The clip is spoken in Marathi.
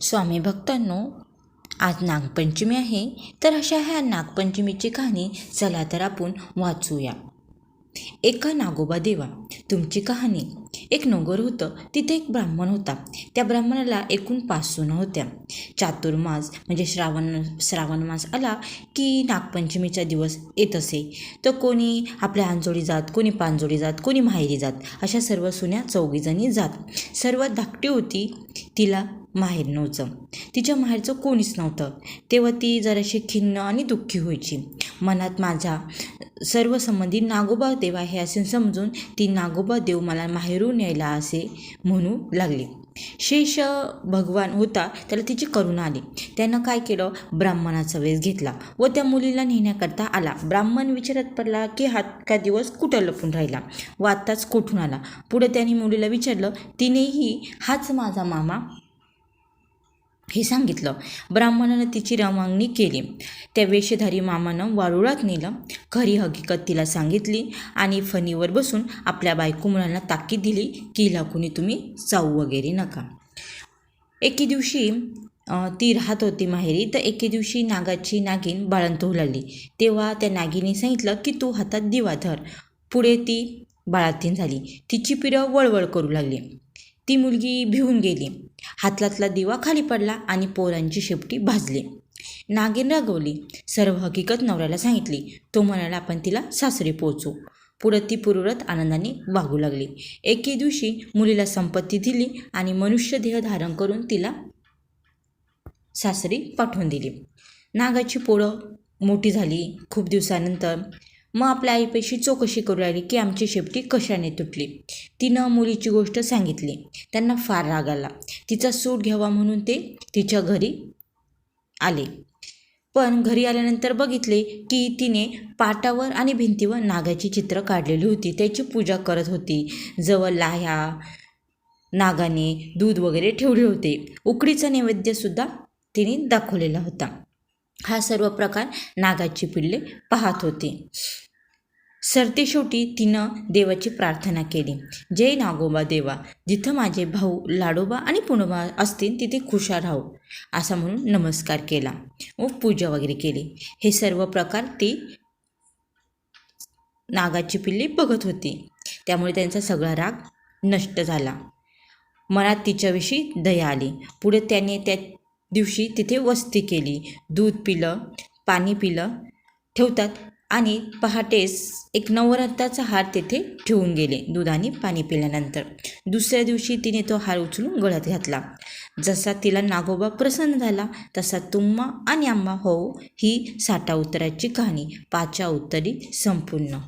स्वामी भक्तांनो आज नागपंचमी आहे तर अशा ह्या नागपंचमीची कहाणी चला तर आपण वाचूया. एका नागोबा देवा तुमची कहाणी. एक नगर होतं तिथे एक ब्राह्मण होता. त्या ब्राह्मणाला एकूण पाच सुना होत्या. चातुर्मास म्हणजे श्रावण श्रावण मास आला की नागपंचमीचा दिवस येत असे. तर कोणी आपल्या आंजोळी जात कोणी पांजोळी जात कोणी माहेरी जात अशा सर्व सुन्या चौघीजणी जात. सर्वात धाकटी होती तिला माहेर नव्हतं. तिच्या माहेरचं कोणीच नव्हतं. तेव्हा ती जराशी खिन्न आणि दुःखी व्हायची. मनात माझा सर्व संबंधी नागोबा देव आहे असे समजून ती नागोबा देव मला माहेरून यायला असे म्हणू लागली. शेष भगवान होता त्याला तिची करुणा आली. त्यानं काय केलं? ब्राह्मणाचा वेश घेतला व त्या मुलीला नेण्याकरता आला. ब्राह्मण विचारत पडला की हा का दिवस कुठं लपून राहिला? व आत्ताच कुठून आला? पुढे त्याने मुलीला विचारलं तिनेही हाच माझा मामा हे सांगितलं. ब्राह्मणानं तिची रवानगी केली. त्या वेशधारी मामानं वारुळात नेलं. खरी हकीकत तिला सांगितली आणि फणीवर बसून आपल्या बायको मुलांना ताकीद दिली की हिला कुणी तुम्ही जाऊ वगैरे नका. एके दिवशी ती राहत होती माहेरी तर एके दिवशी नागाची नागिन बाळंत होऊ लागली तेव्हा त्या नागिनी सांगितलं की तू हातात दिवा धर. पुढे ती बाळातीन झाली. तिची पिरं वळवळ करू लागली. ती मुलगी भिवून गेली. हातलातला दिवा खाली पडला आणि पोरांची शेपटी भाजली. नागिन रागवली. सर्व हकीकत नवऱ्याला सांगितली. तो म्हणाला आपण तिला सासरी पोचू पुढं ती पुरवत आनंदाने वागू लागली. एके दिवशी मुलीला संपत्ती दिली आणि मनुष्य देह धारण करून तिला सासरी पाठवून दिली. नागाची पोळं मोठी झाली. खूप दिवसानंतर मग आपल्या आईपेशी चौकशी करू लागली की आमची शेपटी कशाने तुटली. तिनं मुलीची गोष्ट सांगितली. त्यांना फार राग आला. तिचा सूट घ्यावा म्हणून ते तिच्या घरी आले. पण घरी आल्यानंतर बघितले की तिने पाटावर आणि भिंतीवर नागाची चित्र काढलेली होती. त्याची पूजा करत होती. जवळ लाह्या नागाने दूध वगैरे ठेवले होते. उकडीचा नैवेद्यसुद्धा तिने दाखवलेला होता. हा सर्व प्रकार नागाची पिल्ले पाहत होते. सरतेशेवटी तिनं देवाची प्रार्थना केली. जय नागोबा देवा जिथं माझे भाऊ लाडोबा आणि पुणोबा असतील तिथे खुशाल राहू असा म्हणून नमस्कार केला व पूजा वगैरे केली. हे सर्व प्रकार ती नागाची पिल्ली बघत होती. त्यामुळे त्यांचा सगळा राग नष्ट झाला. मनात तिच्याविषयी दया आली. पुढे त्याने त्या दिवशी तिथे वस्ती केली. दूध पिलं पाणी पिलं ठेवतात आणि पहाटेस एक नवरात्राचा हार तेथे ठेवून गेले दूध आणि पाणी पिल्यानंतर. दुसऱ्या दिवशी तिने तो हार उचलून गळ्यात घातला. जसा तिला नागोबा प्रसन्न झाला तसा तुम्मा आणि आंबा हो ही साठा उत्तराची कहाणी. पाचा उत्तरी संपूर्ण.